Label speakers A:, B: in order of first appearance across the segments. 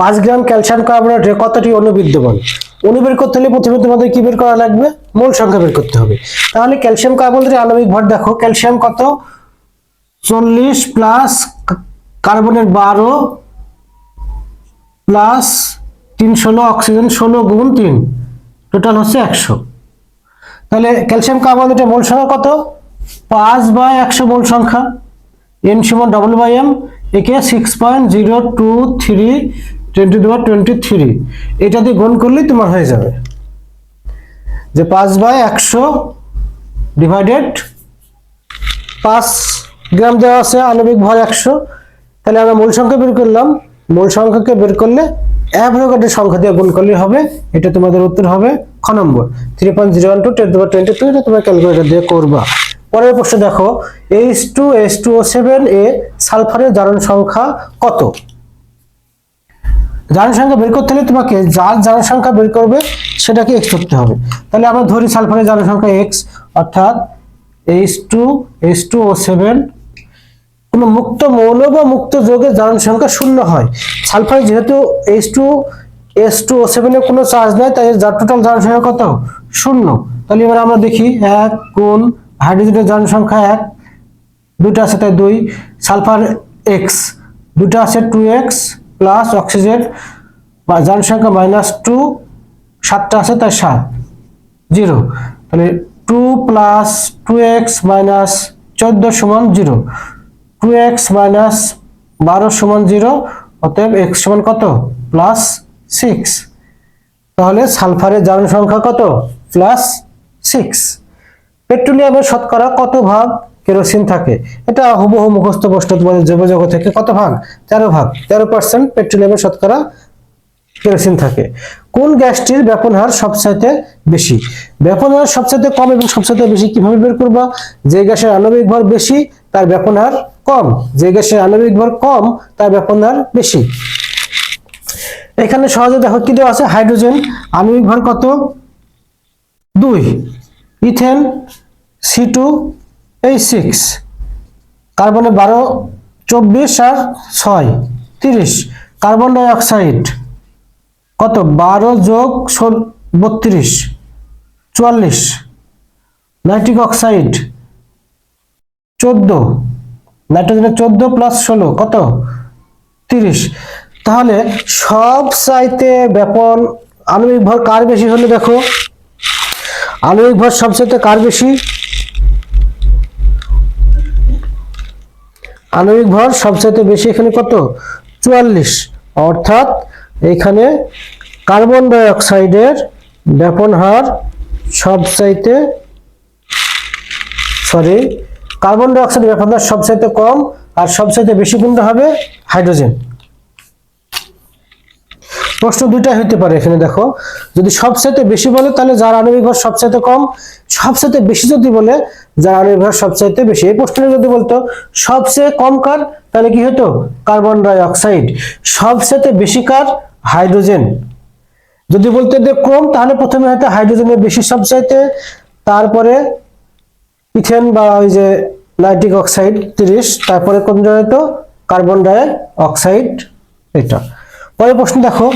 A: পাঁচ গ্রাম ক্যালসিয়াম কার্বনেটে কতটি অণু বিদ্যমান? অণু বের করতে হলে প্রথমে তোমাদের কি বের করা লাগবে? মোল সংখ্যা বের করতে হবে। তাহলে ক্যালসিয়াম কার্বনেটের আণবিক ভর দেখো। ক্যালসিয়াম কত? চল্লিশ প্লাস কার্বনের বারো প্লাস তিন ষোলো, অক্সিজেন ষোলো গুণ তিন। টোটাল হচ্ছে একশো। তাহলে ক্যালসিয়াম কার্বনেটের মোল সংখ্যা কত? পাঁচ বাই একশো মোল সংখ্যা। এন সমান ডবল বাই এম একে six point zero two three twenty two twenty three এটা দিয়ে গুণ করলেই তোমার হয়ে যাবে। যে পাঁচ বাই একশো ডিভাইডেড পাঁচ গ্রাম দেওয়া আছে আণবিক ভর একশো, তাহলে আমরা মূল সংখ্যা বের করলাম। মূল সংখ্যাকে বের করলে অ্যাভোগাড্রের সংখ্যা দিয়ে গুণ করলে হবে। এটা তোমাদের উত্তর হবে খ নম্বর। Three point zero one two ten twenty two এটা তোমার ক্যালকুলেটর দিয়ে করবা। পরের প্রশ্ন দেখো H two H two O seven এ সালফারের জারণ সংখ্যা কত? জারণ সংখ্যা বের করতে হলে তোমাকে যার জারণ সংখ্যা বের করবে সেটাকে এক্স করতে হবে। তাহলে আমরা ধরি সালফারের জারণ সংখ্যা এক্স অর্থাৎ H two H two O seven কোনো মুক্ত মৌল বা মুক্ত যৌগের জারণ সংখ্যা শূন্য হয়। সালফার যেহেতু H two S two O সেভেনের কোনো চার্জ নাই, তাই যার টোটাল জারণ সংখ্যা কত? শূন্য। তাহলে এবার আমরা দেখি এক কোন হাইড্রোজেনের জারণ সংখ্যা এক দুটো আছে তাই দুই। সালফার এক্স দুটো আছে টু এক্স প্লাস অক্সিজেন জারণ সংখ্যা মাইনাস টু সাতটা আছে তাই সাত জিরো তাহলে two plus two X minus চোদ্দ সমান জিরো টু এক্স মাইনাস বারো সমান জিরো অতএব এক্স সমান কত? প্লাস সিক্স তাহলে সালফারের জারণ সংখ্যা কত? প্লাস সিক্স পেট্রোলিয়ামের শতকরা কত ভাগ? কেরোসিন থাকে। এটা হুবহু মুখস্থ প্রশ্ন তোমাদের যোগাযোগ থেকে কত ভাগ? তেরো ভাগ। তেরো পার্সেন্ট পেট্রোলিয়ামের শতকরা কেরোসিন থাকে। কোন গ্যাসটির ব্যাপন হার সবচাইতে বেশি? ব্যাপন হার সবচাইতে কম এবং সবচাইতে বেশি কীভাবে বের করবা? যে গ্যাসের আণবিক ভর বেশি, তার ব্যাপন হার কম। যে গ্যাসের আণবিক ভর কম, তার ব্যাপন হার বেশি। এখানে সহজে দেখো কি দেওয়া আছে? হাইড্রোজেন আণবিক ভর কত? দুই। ইথেন, সি টু এই সিক্স কার্বনে বারো, চব্বিশ আর ছয়, তিরিশ। কার্বন ডাইঅক্সাইড কত? বারো যোগ বত্রিশ, চুয়াল্লিশ। নাইট্রিক অক্সাইড চোদ্দ। নাইট্রোজেনের চোদ্দ প্লাস ষোলো, কত? তিরিশ। তাহলে সব চাইতে ব্যাপন আণবিক ভর কার বেশি হলে দেখো? আণবিক ভর সবচাইতে কার বেশি? আণবিক ভর সবচাইতে বেশি এখানে কত? চুয়াল্লিশ। অর্থাৎ এখানে কার্বন ডাইঅক্সাইডের ব্যাপন হার সবচাইতে, সরি, কার্বন ডাই অক্সাইডের ব্যাপন হার সবচাইতে কম আর সবচাইতে বেশি কোনটা হবে? হাইড্রোজেন। প্রশ্ন দুইটা হইতে পারে এখানে দেখো। যদি সবচাইতে বেশি বলে, তাহলে যার আণবিক ভর সবচাইতে কম, সবচাইতে বেশি যদি বলে, যার আণবিক ভর সবচাইতে বেশি। এই প্রশ্নে যদি বলতো, সবচেয়ে কম কার, তাহলে কি হতো কার্বন ডাই অক্সাইড। সবচাইতে বেশি কার? হাইড্রোজেন। যদি বলতে যে কম, তাহলে প্রথমে হয়তো হাইড্রোজেনের বেশি সবচাইতে, তারপরে ইথেন বা ওই যে নাইট্রিক অক্সাইড তিরিশ, তারপরে কোন হয়তো কার্বন ডাই অক্সাইড এটা পরের প্রশ্ন দেখো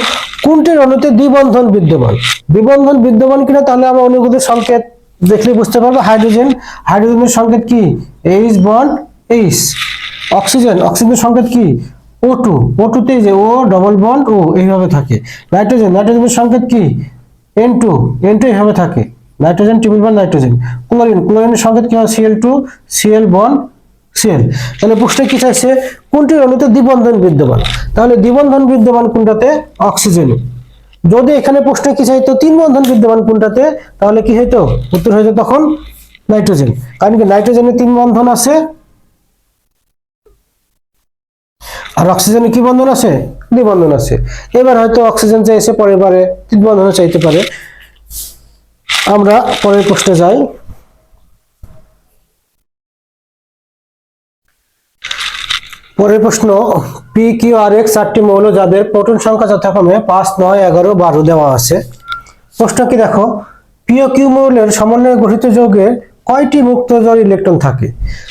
A: কোনটির অণুতে দ্বিবন্ধন বিদ্যমান? দ্বিবন্ধন বিদ্যমান কিনা তাহলে আমরা অণুগুলির সংকেত দেখলে বুঝতে পারব, হাইড্রোজেন। হাইড্রোজেনের সংকেত কি? এইচ বন্ড এইচ অক্সিজেন, অক্সিজেনের সংকেত কি? ও টু ও টুতে যে ও ডবল বন্ড ও এইভাবে থাকে। নাইট্রোজেন, নাইট্রোজেনের সংকেত কি? এন টু এন টু এইভাবে থাকে। Nitrogen triple bond nitrogen. Chlorine, ক্লোরিনের সংকেত কি হয়? CL two CL bond cell তাহলে প্রশ্নে কি চাইছে কোনটির অণুতে দ্বিবন্ধন বিদ্যমান? তাহলে দ্বিবন্ধন বিদ্যমান কোনটাতে? অক্সিজেনে। যদি এখানে প্রশ্নে কি চাইতো, তিন বন্ধন বিদ্যমান কোনটাতে? তাহলে কি হইতো? উত্তর হইতো তখন নাইট্রোজেন। কারণ কি নাইট্রোজেনে তিন বন্ধন আছে। আর অক্সিজেনে কি বন্ধন আছে? দ্বিবন্ধন আছে। এবার হয়তো অক্সিজেন চাইছে পরে বারে তিন বন্ধন চাইতে পারে। আমরা পরের প্রশ্নে যাই। পরের প্রশ্ন পি কিউ আর এক্স চারটি মৌল যাদের প্রোটন সংখ্যা যথাক্রমে পাঁচ, নয়, এগারো, বারো দেওয়া আছে। প্রশ্ন কি দেখো পি ও কিউ মৌলের সমন্বয়ে গঠিত যৌগে কয়টি মুক্ত জড় ইলেকট্রন থাকে?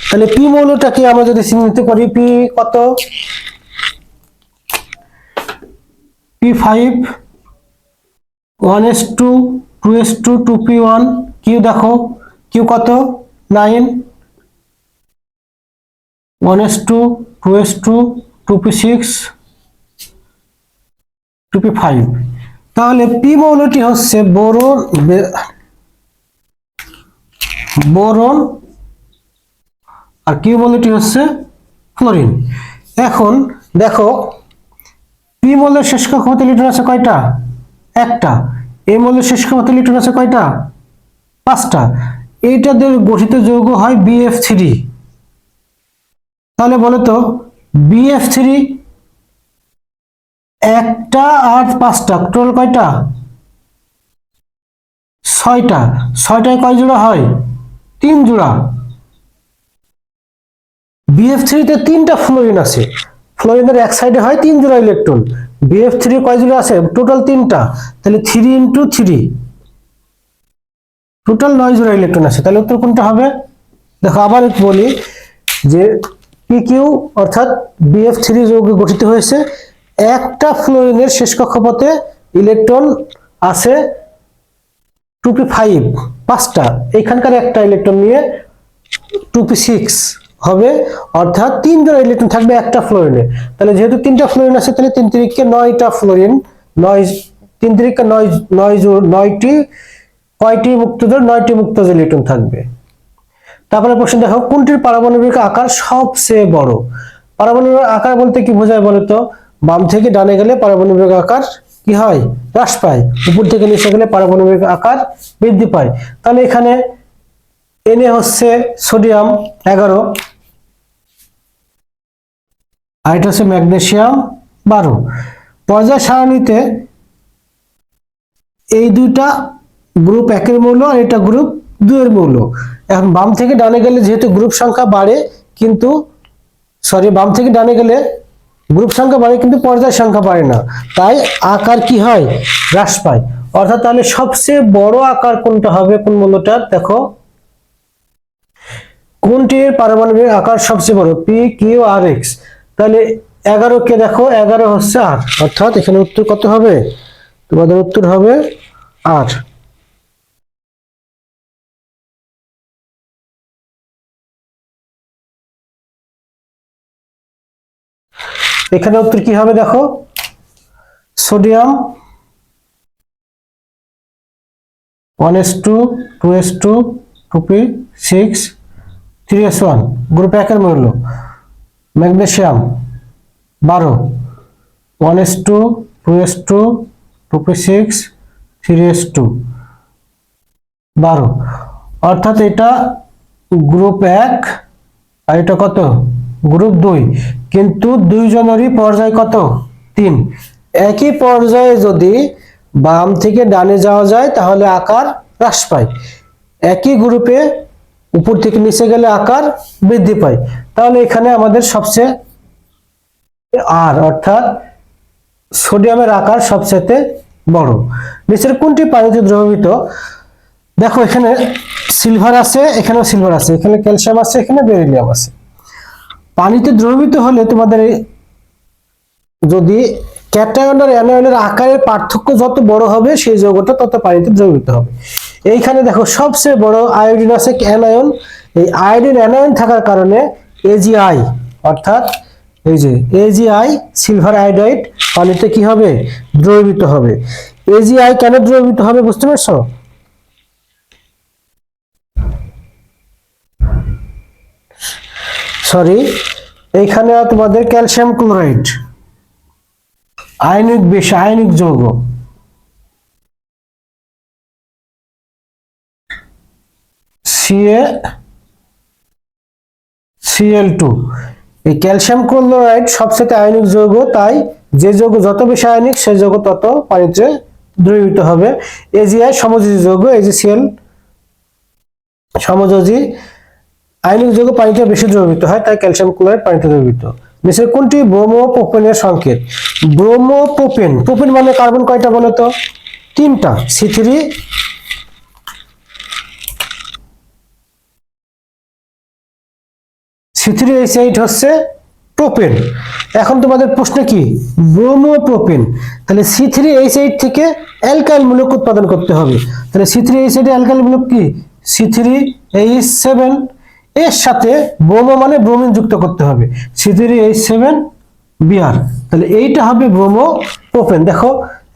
A: তাহলে পি মৌলটাকে আমরা যদি চিহ্নিত করি পি কত? P five one S two two S two two P one Q দেখো কিউ কত? Nine one S two two S two two P six two P five তাহলে পি মৌলটি হচ্ছে বোরন বোরন আর কিউ মৌলটি হচ্ছে chlorine. এখন দেখো পি মৌলের শেষ কক্ষপথে ইলেকট্রন আছে কয়টা? একটা। এই মৌলের শেষ কক্ষপথে ইলেকট্রন আছে কয়টা? পাঁচটা। এইটাদের গঠিত যৌগ হয় বিএফ থ্রি তাহলে বলো তো বিএফ থ্রি একটা আর পাঁচটা, টোটাল কয়টা? ছয়টা। ছয়টায় কয় জোড়া হয়? তিন জোড়া। বিএফ থ্রিতে তিনটা ফ্লোরিন আছে। ফ্লোরিনের এক সাইডে হয় তিন জোড়া ইলেকট্রন বিএফ থ্রি কয় জোড়া আছে? টোটাল তিনটা। তাহলে থ্রি ইন্টু থ্রি টোটাল নয় জোড়া ইলেকট্রন আছে। তাহলে উত্তর কোনটা হবে? দেখো আবার বলি যে পি কিউ অর্থাৎ বিএফ থ্রি যৌগে গঠিত হয়েছে। একটা ফ্লোরিনের শেষ কক্ষপথে ইলেকট্রন আছে টুপি ফাইভ পাঁচটা। এখানকার একটা ইলেকট্রন নিয়ে টুপি সিক্স হবে, অর্থাৎ তিন জোড়া ইলেকট্রন থাকবে একটা ফ্লোরিনে তাহলে যেহেতু তিনটা ফ্লোরিন আছে, তাহলে তিন তিরিককে নয়টা ফ্লোরিন নয়, তিন তিরিককে নয় নয় নয়টি, কয়টি মুক্তজোর নয়টি মুক্তজোর ইলেকট্রন থাকবে। তারপরে প্রশ্ন দেখো, কোনটির পারমাণবিক আকার সবচেয়ে বড়? পারমাণবিক আকার বলতে কি বোঝায় বলো তো? বাম থেকে ডানে গেলে পারমাণবিক আকার কি হয়? হ্রাস পায়। উপর থেকে নিচে গেলে পারমাণবিক আকার বৃদ্ধি পায়। তাহলে এখানে এনে হচ্ছে সোডিয়াম এগারো, আর এটা হচ্ছে ম্যাগনেসিয়াম বারো। পর্যায় সারণীতে এই দুইটা গ্রুপ একের মৌল আর এটা গ্রুপ দুইয়ের মৌল। এখন বাম থেকে ডানে গেলে যেহেতু গ্রুপ সংখ্যা বাড়ে, কিন্তু সরি বাম থেকে ডানে গেলে গ্রুপ সংখ্যা বাড়ে, কিন্তু পর্যায় সংখ্যা বাড়ে না। তাই আকার কি হয়? হ্রাস পায়। অর্থাৎ তাহলে সবচেয়ে বড় আকার কোনটা হবে কোন মৌলটার? দেখো। কোনটির পারমাণবিক আকার সবচেয়ে বড়? পি কিউ আর এক্স তাহলে এগারো কে দেখো? এগারো হচ্ছে আট অর্থাৎ এখানে উত্তর কত হবে? তোমাদের উত্তর হবে আট এখানে উত্তর কি হবে দেখো? Sodium one S two two S two two P, six, three S one. Group একের মূল্য। ম্যাগনেসিয়াম বারো। One S two two S two two P six, three S two. বারো। অর্থাৎ এটা গ্রুপ এক, আর এটা কত? গ্রুপ দুই। কিন্তু দুইজনেরই পর্যায় কত? তিন। একই পর্যায়ে যদি বাম থেকে ডানে যাওয়া যায়, তাহলে আকার হ্রাস পায়। একই গ্রুপে উপর থেকে নিচে গেলে আকার বৃদ্ধি পায়। তাহলে এখানে আমাদের সবচেয়ে আর, অর্থাৎ সোডিয়ামের আকার সবচেয়ে বড়। নিচের কোনটি পানিতে দ্রবীভূত? দেখো, এখানে সিলভার আছে, এখানেও সিলভার আছে, এখানে ক্যালসিয়াম আছে, এখানে বেরিলিয়াম আছে। পানিতে দ্রবীভূত হলে তোমাদের যদি ক্যাটায়ন আর অ্যানায়নের আকারের পার্থক্য যত বড় হবে, সেই যৌগটা তত পানিতে দ্রবীভূত হবে। এইখানে দেখো, সবচেয়ে বড় আয়োডিন আছে অ্যানায়ন এই আয়োডিন অ্যানায়ন থাকার কারণে এজিআই অর্থাৎ এই যে এজিআই সিলভার আয়োডাইড পানিতে কি হবে? দ্রবীভূত হবে। এজিআই কেন দ্রবীভূত হবে, বুঝতে পারছ? সরি, এইখানে তোমাদের ক্যালসিয়াম ক্লোরাইড, আয়নিক বেশ আয়নিক যৌগ। সিএ সিএল টু এই ক্যালসিয়াম ক্লোরাইড সবচেয়ে আয়নিক যৌগ, তাই যে যৌগ যত বেশি আয়নিক সেই যৌগ তত পানিতে দ্রবীভূত হবে। এজিআই সমযোজী যৌগ এজিসিএল সমযোজী। আয়নিক যৌগ পানিতে বেশি দ্রবীভূত হয়, তাই ক্যালসিয়াম ক্লোরাইড পানিতে দ্রবীভূত। নিচের কোনটি? ব্রোমোপোপেনের সংকেত। ব্রোমোপোপেন পোপেন মানে কার্বন কয়টা বলো তো? তিনটা। C three. C three H eight হচ্ছে প্রোপেন। এখন তোমাদের প্রশ্ন কি? ব্রোমোপ্রোপেন। তাহলে সি থ্রি এইচ এইট থেকে অ্যালকাইল মূলক উৎপাদন করতে হবে। তাহলে C three H eight alkyl মূলক কি? C three H seven. এর সাথে ব্রোমো মানে ব্রোমিন যুক্ত করতে হবে। C three H seven BR তাহলে এইটা হবে ব্রোমো প্রোপেন দেখো,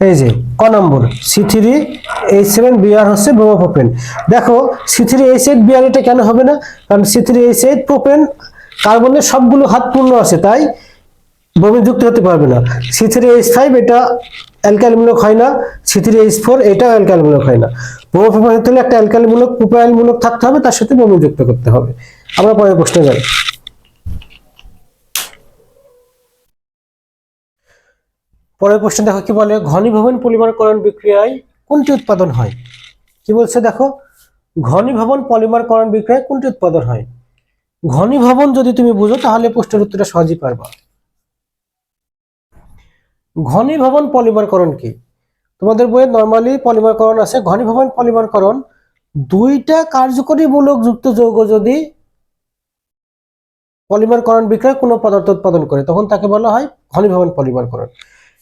A: এই যে, ক নম্বর C three H seven BR হচ্ছে ব্রোমো প্রোপেন দেখো C three H eight BR এটা কেন হবে না? কারণ C three H eight propane কার্বনের সবগুলো হাত পূর্ণ আছে, তাই যুক্ত হতে পারবে না। সি থ্রি এইচ ফাইভ এটা অ্যালকাইলমূলক হয় না সি থ্রি এইচ ফোর এটাও অ্যালকাইলমূলক হয় না। প্রোপেন হতে হলে একটা অ্যালকাইলমূলক প্রোপাইলমূলক থাকতে হবে, তার সাথে ব্রোমিন যুক্ত করতে হবে। আমরা পরের প্রশ্নে যাই। পরের প্রশ্ন দেখো কি বলে, ঘনীভবন পলিমারকরণ বিক্রিয়ায় কোনটি উৎপাদন হয়? কি বলছে দেখো, ঘনীভবন পলিমারকরণ বিক্রিয়ায় কোনটি উৎপাদন হয়? ঘনীভবন যদি তুমি বুঝো, তাহলে প্রশ্নের উত্তরটা সহজেই পারবা। ঘনীভবন পলিমারকরণ কি? তোমাদের বইয়ে নর্মালি পলিমারকরণ আছে। ঘনীভবন পলিমারকরণ দুইটা কার্যকরী মূলক যুক্ত যৌগ যদি পলিমারকরণ বিক্রয় কোনো পদার্থ উৎপাদন করে, তখন তাকে বলা হয় ঘনীভবন পলিমারকরণ।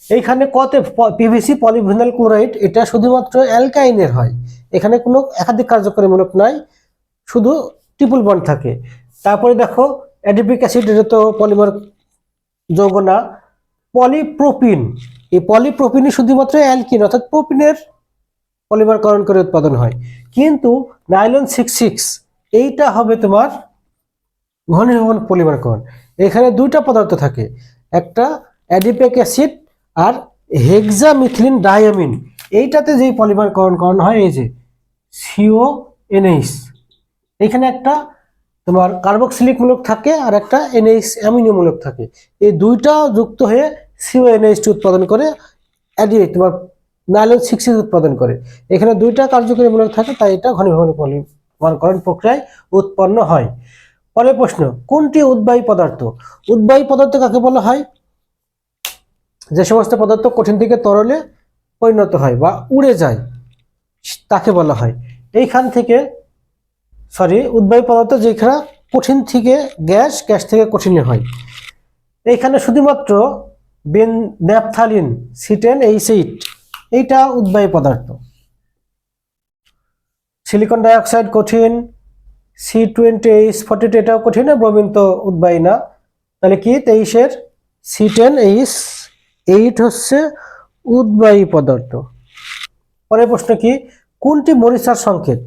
A: এইখানে কতে পিভিসি পলিভিনাল ক্লোরাইড, এটা শুধুমাত্র অ্যালকাইনের হয়। এখানে কোনো একাধিক কার্যকরী মূলক নাই, শুধু ট্রিপল বন্ড থাকে। তারপরে দেখো, অ্যাডিপিক অ্যাসিড, এটা তো পলিমার যৌগ না। পলিপ্রোপিন। এই পলিপ্রোপিনই শুধুমাত্র অ্যালকিন, অর্থাৎ প্রোপিনের পলিমারকরণ করে উৎপাদন হয়। কিন্তু নাইলন সিক্স সিক্স, এইটা হবে তোমার ঘনীভবন পলিমারকরণ। এখানে দুইটা পদার্থ থাকে, একটা অ্যাডিপেক অ্যাসিড আর হেক্সামিথিলিন ডায়ামিন। এইটাতে যেই পলিমারকরণ করানো হয়, এই যে সিও এনএইচ এখানে একটা তোমার কার্বক্সিলিক মূলক থাকে আর একটা এনএইচ অ্যামিনো মূলক থাকে। এই দুইটা যুক্ত হয়ে সিও এনএইচটি উৎপাদন করে অ্যাডি তোমার নাইলন সিক্স উৎপাদন করে। এখানে দুইটা কার্যকরী মূলক থাকে, তাই এটা ঘনীভবন পলিমারকরণ প্রক্রিয়ায় উৎপন্ন হয়। পরের প্রশ্ন, কোনটি উদ্বায়ী পদার্থ? উদ্বায়ী পদার্থ কাকে বলা হয়? যে সমস্ত পদার্থ কঠিন থেকে তরলে পরিণত হয় বা উড়ে যায়, তাকে বলা হয়। এইখান থেকে সরি উদ্বায়ী পদার্থ যেখানে কঠিন থেকে গ্যাস গ্যাস থেকে কঠিনে হয়। এইখানে শুধুমাত্র Ben naphthalene, C ten H eight উদ্বায়ী পদার্থ। সিলিকন ডাইঅক্সাইড কঠিন, C twenty H forty two এটাও কঠিন ব্রোমিন তো উদ্বায়ী না। তাহলে কি তেইশের? সি টেন এইচ এইট হচ্ছে উদ্বায়ী পদার্থ। পরের প্রশ্ন কি? কোনটি মরিচার সংকেত?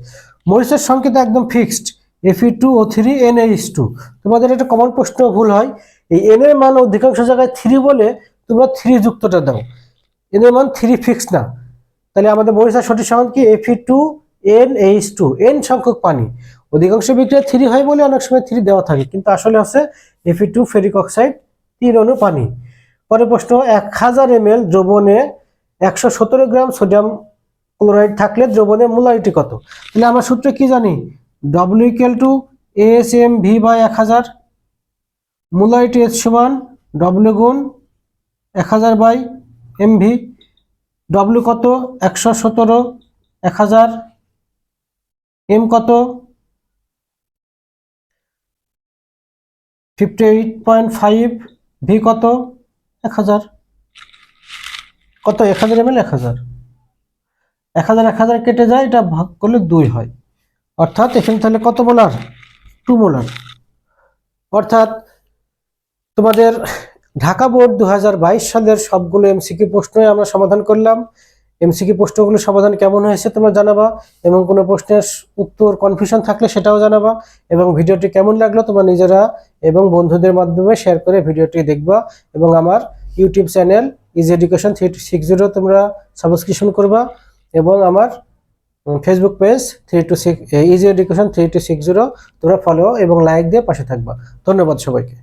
A: মরিচার সংকেত একদম fixed FE two O three N H two তোমাদের একটা কমন প্রশ্ন ভুল হয়। এই এন এর মান অধিকাংশ জায়গায় থ্রি বলে তোমরা থ্রি যুক্তটা দাও। এদের মান থ্রি ফিক্স না। তাহলে আমাদের মরিচার সঠিক সংকেত কি? FE two N H two N সংখ্যক পানি অধিকাংশ বিক্রিয়া থ্রি হয় বলে অনেক সময় থ্রি দেওয়া থাকে। কিন্তু আসলে হচ্ছে এফি টু ফেরিক অক্সাইড তিন অণু পানি পরের প্রশ্ন, এক হাজার এম এল দ্রবণে একশো সতেরো গ্রাম সোডিয়াম ক্লোরাইড থাকলে দ্রবণের মোলারিটি কত? তাহলে আমরা সূত্রে কি জানি? W equal to S M V by এক হাজার। মোলারিটি এস সমান ডব্লিউ গুণ এক হাজার বাই এম ভি ডব্লিউ কত? একশো সতেরো। এক হাজার এম কত? Fifty eight point five V কত? এক হাজার। কত? এক হাজার এম এক হাজার। এক হাজার এক হাজার কেটে যায়, এটা ভাগ করলে দুই হয়। অর্থাৎ এখানে তাহলে কত মোলার? Two molar. অর্থাৎ তোমাদের ঢাকা বোর্ড দু হাজার বাইশ সালের সবগুলো এমসিকিউ প্রশ্নই আমরা সমাধান করলাম। এমসিকিউ প্রশ্নগুলো সমাধান কেমন হয়েছে তোমরা জানাবা এবং কোনো প্রশ্নের উত্তর কনফিউশন থাকলে সেটাও জানাবা এবং ভিডিওটি কেমন লাগল তোমরা নিজেরা এবং বন্ধুদের মাধ্যমে শেয়ার করে ভিডিওটি দেখবা এবং আমার YouTube channel is education three six zero তোমরা সাবস্ক্রিপশন করবা এবং আমার Facebook page three two six easy education three two six zero তোমরা ফলো এবং লাইক দিয়ে পাশে থাকবা। ধন্যবাদ সবাইকে।